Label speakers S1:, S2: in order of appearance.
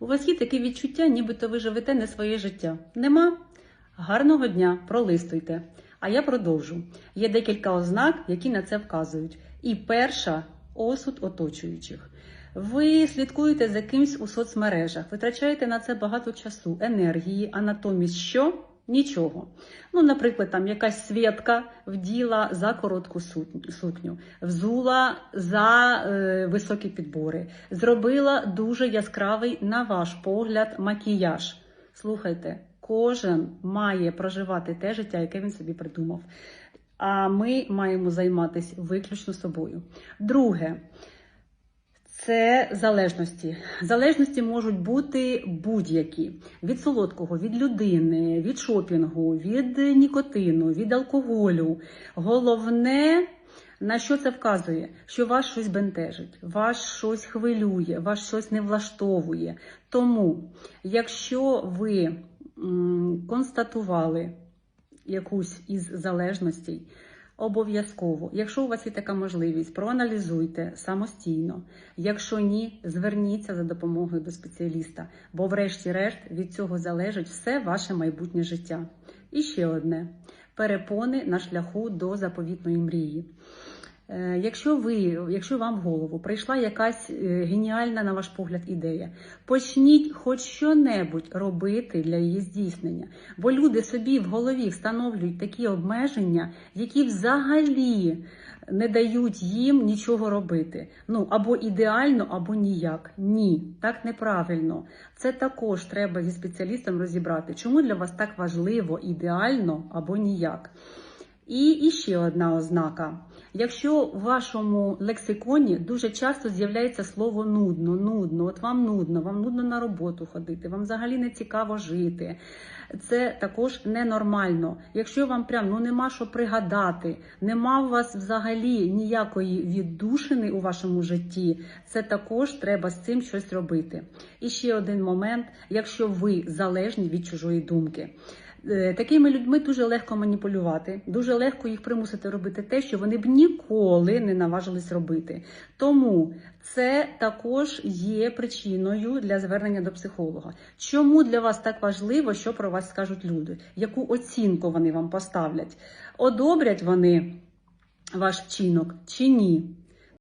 S1: У вас є таке відчуття, нібито ви живете не своє життя. Нема? Гарного дня, пролистуйте. А я продовжу. Є декілька ознак, які на це вказують. І перша осуд оточуючих. Ви слідкуєте за кимсь у соцмережах, витрачаєте на це багато часу, енергії, а натомість що? Нічого. Ну, наприклад, там якась свідка вділа за коротку сукню, взула за е, високі підбори, зробила дуже яскравий, на ваш погляд, макіяж. Слухайте, кожен має проживати те життя, яке він собі придумав. А ми маємо займатися виключно собою. Друге, це залежності. Залежності можуть бути будь-які: від солодкого, від людини, від шопінгу, від нікотину, від алкоголю. Головне, на що це вказує? Що вас щось бентежить, вас щось хвилює, вас щось не влаштовує. Тому, якщо ви констатували якусь із залежностей, Обов'язково, якщо у вас є така можливість, проаналізуйте самостійно. Якщо ні, зверніться за допомогою до спеціаліста, бо, врешті-решт, від цього залежить все ваше майбутнє життя. І ще одне: перепони на шляху до заповітної мрії. Е, Якщо ви, якщо вам в голову прийшла якась е, геніальна, на ваш погляд, ідея, почніть хоч що-небудь робити для її здійснення. Бо люди собі в голові встановлюють такі обмеження, які взагалі не дають їм нічого робити. Ну або ідеально, або ніяк. Ні, так неправильно. Це також треба зі спеціалістом розібрати, чому для вас так важливо ідеально або ніяк. І, і ще одна ознака. Якщо в вашому лексиконі дуже часто з'являється слово нудно, нудно, от вам нудно, вам нудно на роботу ходити, вам взагалі не цікаво жити. Це також ненормально. Якщо вам прям ну нема що пригадати, нема у вас взагалі ніякої віддушини у вашому житті, це також треба з цим щось робити. І ще один момент: якщо ви залежні від чужої думки. Е, Такими людьми дуже легко маніпулювати, дуже легко їх примусити робити те, що вони б ніколи не наважились робити. Тому це також є причиною для звернення до психолога. Чому для вас так важливо, що про вас скажуть люди? Яку оцінку вони вам поставлять? Одобрять вони ваш вчинок чи ні?